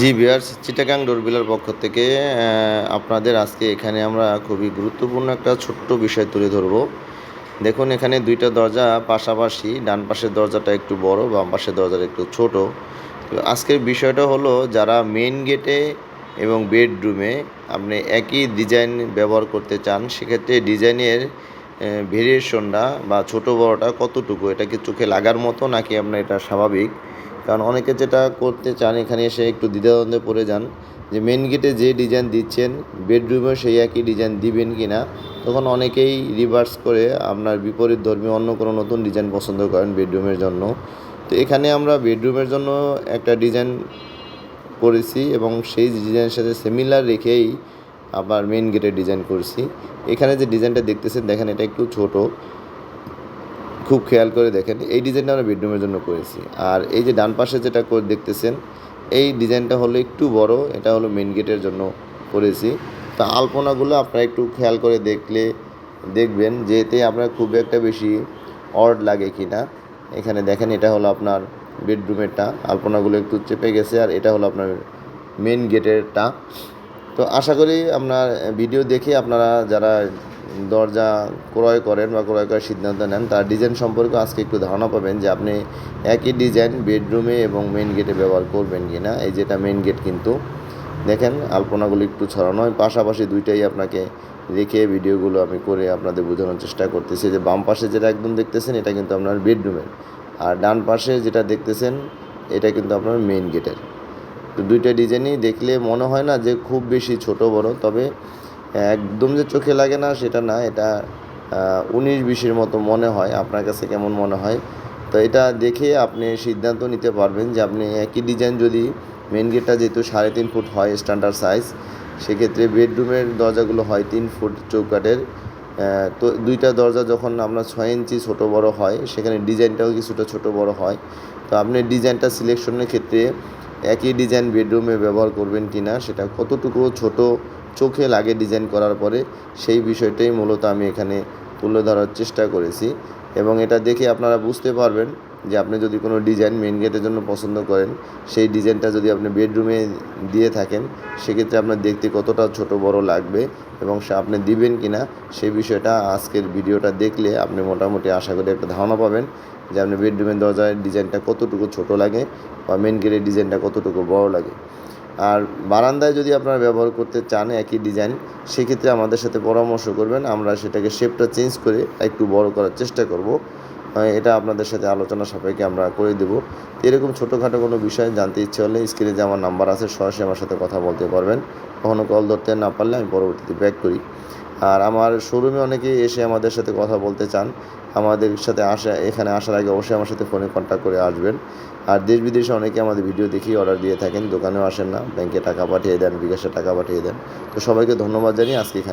জি বিয়ার্স চিটাগাং ডোরবিলার পক্ষ থেকে আপনাদের আজকে এখানে আমরা খুবই গুরুত্বপূর্ণ একটা ছোট্ট বিষয় তুলে ধরবো। দেখুন, এখানে দুইটা দরজা পাশাপাশি, ডান পাশের দরজাটা একটু বড়, বাম পাশের দরজাটা একটু ছোট। আজকের বিষয়টা হলো, যারা মেন গেটে এবং বেডরুমে আপনি একই ডিজাইন ব্যবহার করতে চান, সেক্ষেত্রে ডিজাইনের ভেরিয়েশনটা বা ছোট বড়টা কতটুকু, এটা কি চোখে লাগার মতো নাকি আপনার এটা স্বাভাবিক? কারণ অনেকে যেটা করতে চান এখানে এসে একটু দ্বিধাদ্বন্দ্বে পড়ে যান যে মেন গেটে যে ডিজাইন দিচ্ছেন বেডরুমেও সেই একই ডিজাইন দিবেন কি না তখন অনেকেই রিভার্স করে আপনার বিপরীত ধর্মী অন্য কোনো নতুন ডিজাইন পছন্দ করেন বেডরুমের জন্য। তো এখানে আমরা বেডরুমের জন্য একটা ডিজাইন করেছি এবং সেই ডিজাইনের সাথে সিমিলার রেখেই আবার মেন গেটের ডিজাইন করেছি। এখানে যে ডিজাইনটা দেখতেছেন, দেখেন এটা একটু ছোট। খুব খেয়াল করে দেখেন। এই ডিজাইনটা আমরা বেডরুমের জন্য করেছি। আর এই যে ডান পাশে যেটা করে, দেখতেছেন, এই ডিজাইনটা হলো একটু বড়, এটা হলো মেন গেটের জন্য করেছি। তা আলপনাগুলো আপনারা একটু খেয়াল করে দেখলে, দেখবেন যে এতে আপনার খুব একটা বেশি অড লাগে কি না এখানে দেখেন, এটা হলো আপনার বেডরুমেরটা আলপনাগুলো একটু চেপে গেছে, আর এটা হলো আপনার মেন গেটেরটা তো আশা করি আপনার ভিডিও দেখে আপনারা যারা দরজা ক্রয় করেন বা ক্রয় করার সিদ্ধান্ত নেন, তার ডিজাইন সম্পর্কে আজকে একটু ধারণা পাবেন যে আপনি একই ডিজাইন বেডরুমে এবং মেন গেটে ব্যবহার করবেন কি না এই যেটা মেন গেট কিন্তু। দেখেন, আলপনাগুলো একটু ছড়ানো। হয় পাশাপাশি দুইটাই আপনাকে রেখে ভিডিওগুলো আমি করে আপনাদের বোঝানোর চেষ্টা করতেছি। যে বাম পাশে যেটা একদম দেখতেছেন, এটা কিন্তু আপনার বেডরুমের। আর ডান পাশে যেটা দেখতেছেন, এটা কিন্তু আপনার মেন গেটের তো দুইটা ডিজাইনই দেখলে মনে হয় না যে খুব বেশি ছোট বড়, তবে একদম যে চোখে লাগে না, সেটা না, এটা উনিশ বিশের মতো মনে হয়, আপনার কাছে কেমন মনে হয়? তো এটা দেখে আপনি সিদ্ধান্ত নিতে পারবেন যে আপনি একই ডিজাইন যদি মেন গেটটা যেহেতু সাড়ে তিন ফুট হয় স্ট্যান্ডার্ড সাইজ সেক্ষেত্রে বেডরুমের দরজাগুলো হয় তিন ফুট চৌকাটের তো দুইটা দরজা যখন আমরা ছয় ইঞ্চি ছোটো বড় হয়, সেখানে ডিজাইনটাও কিছুটা ছোটো বড় হয়। তো আপনি ডিজাইনটা সিলেকশনের ক্ষেত্রে একই ডিজাইন বেডরুমে ব্যবহার করবেন কি না, সেটা কতটুকু ছোট চোখে লাগে ডিজাইন করার পরে, সেই বিষয়টাই মূলত আমি এখানে তুলে ধরার চেষ্টা করেছি। এবং এটা দেখে আপনারা বুঝতে পারবেন যে আপনি যদি কোনো ডিজাইন মেন গেটের জন্য পছন্দ করেন, সেই ডিজাইনটা যদি আপনি বেডরুমে দিয়ে থাকেন, সেক্ষেত্রে আপনার দেখতে কতটা ছোট বড় লাগবে এবং সে আপনি দিবেন কি না সেই বিষয়টা আজকের ভিডিওটা দেখলে আপনি মোটামুটি আশা করি একটা ধারণা পাবেন যে আপনি বেডরুমের দরজায় ডিজাইনটা কতটুকু ছোট লাগে বা মেন গেটের ডিজাইনটা কতটুকু বড় লাগে। আর বারান্দায় যদি আপনারা ব্যবহার করতে চান একই ডিজাইন, সেক্ষেত্রে আমাদের সাথে পরামর্শ করবেন, আমরা সেটাকে শেপটা চেঞ্জ করে একটু বড় করার চেষ্টা করব। এটা আপনাদের সাথে আলোচনা সাপেক্ষে আমরা করে দেবো। এরকম ছোটোখাটো কোনো বিষয় জানতে ইচ্ছে হলে স্ক্রিনে যে আমার নাম্বার আছে, সরাসরি আমার সাথে কথা বলতে পারবেন। কখনও কল ধরতে না পারলে আমি পরবর্তীতে ব্যাক করি। আর আমার শোরুমে অনেকেই এসে আমাদের সাথে কথা বলতে চান। আমাদের সাথে আসা, এখানে আসার আগে অবশ্যই আমার সাথে ফোনে কন্ট্যাক্ট করে আসবেন। আর দেশ বিদেশে অনেকে আমাদের ভিডিও দেখেই অর্ডার দিয়ে থাকেন, দোকানেও আসেন না ব্যাংকে টাকা পাঠিয়ে দেন, বিকাশে টাকা পাঠিয়ে দেন। তো সবাইকে ধন্যবাদ জানিয়ে আজকে এখানে